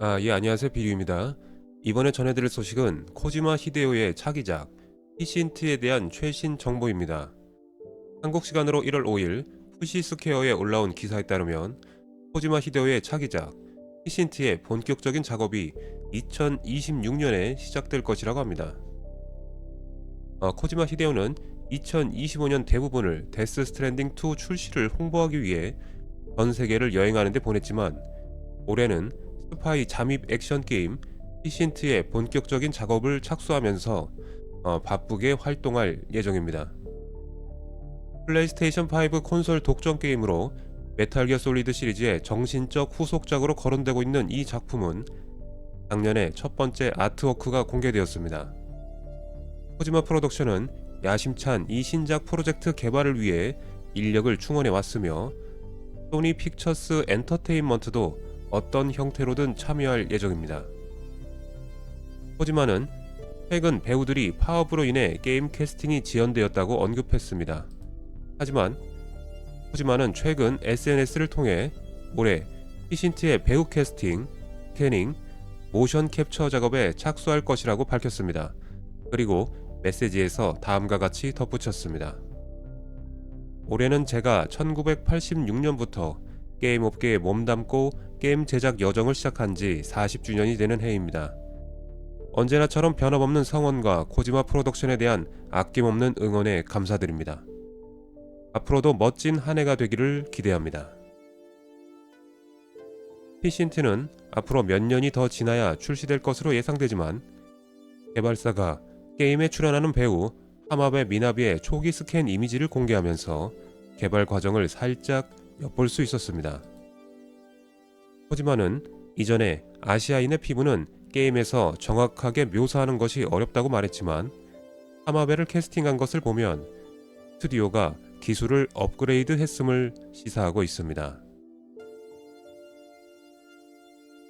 아, 예, 안녕하세요. 비류입니다. 이번에 전해드릴 소식은 코지마 히데오의 차기작 히신트에 대한 최신 정보입니다. 한국 시간으로 1월 5일 푸시스퀘어에 올라온 기사에 따르면 코지마 히데오의 차기작 히신트의 본격적인 작업이 2026년에 시작될 것이라고 합니다. 어, 코지마 히데오는 2025년 대부분을 데스 스트랜딩 2 출시를 홍보하기 위해 전 세계를 여행하는 데 보냈지만 올해는 스파이 잠입 액션 게임 히신트의 본격적인 작업을 착수하면서 어, 바쁘게 활동할 예정입니다. 플레이스테이션 5 콘솔 독점 게임으로 메탈기어 솔리드 시리즈의 정신적 후속작으로 거론되고 있는 이 작품은 작년에 첫 번째 아트워크가 공개되었습니다. 코지마 프로덕션은 야심찬 이 신작 프로젝트 개발을 위해 인력을 충원해 왔으며 소니 픽처스 엔터테인먼트도 어떤 형태로든 참여할 예정입니다. 코지마는 최근 배우들이 파업으로 인해 게임 캐스팅이 지연되었다고 언급했습니다. 하지만 코지마는 최근 SNS를 통해 올해 히신트의 배우 캐스팅, 캐닝, 모션 캡처 작업에 착수할 것이라고 밝혔습니다. 그리고 메시지에서 다음과 같이 덧붙였습니다. 올해는 제가 1986년부터 게임 업계에 몸담고 게임 제작 여정을 시작한 지 40주년이 되는 해입니다. 언제나처럼 변함없는 성원과 코지마 프로덕션에 대한 아낌없는 응원에 감사드립니다. 앞으로도 멋진 한 해가 되기를 기대합니다. 피신트는 앞으로 몇 년이 더 지나야 출시될 것으로 예상되지만 개발사가 게임에 출연하는 배우 하마베 미나비의 초기 스캔 이미지를 공개하면서 개발 과정을 살짝 엿볼 수 있었습니다. 코지마는 이전에 아시아인의 피부는 게임에서 정확하게 묘사하는 것이 어렵다고 말했지만 하마베를 캐스팅한 것을 보면 스튜디오가 기술을 업그레이드 했음을 시사하고 있습니다.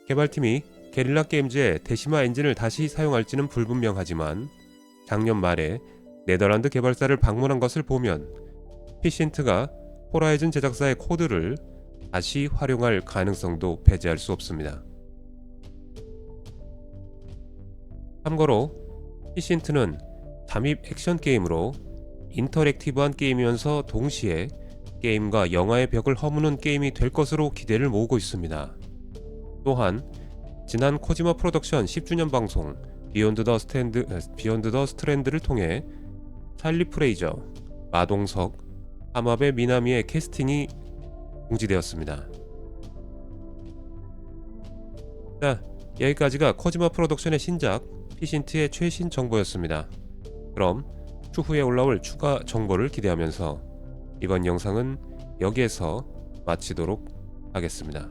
개발팀이 게릴라 게임즈의 데시마 엔진을 다시 사용할지는 불분명하지만 작년 말에 네덜란드 개발사를 방문한 것을 보면 피신트가 호라이즌 제작사의 코드를 다시 활용할 가능성도 배제할 수 없습니다. 참고로 히신트는 잠입 액션 게임으로 인터랙티브한 게임이면서 동시에 게임과 영화의 벽을 허무는 게임이 될 것으로 기대를 모으고 있습니다. 또한 지난 코지마 프로덕션 10주년 방송 비욘드 더 스탠드 비욘드 더 스트랜드를 통해 찰리 프레이저, 마동석, 하마베 미나미의 캐스팅이 공지되었습니다. 자, 여기까지가 코지마 프로덕션의 신작 피신트의 최신 정보였습니다. 그럼 추후에 올라올 추가 정보를 기대하면서 이번 영상은 여기에서 마치도록 하겠습니다.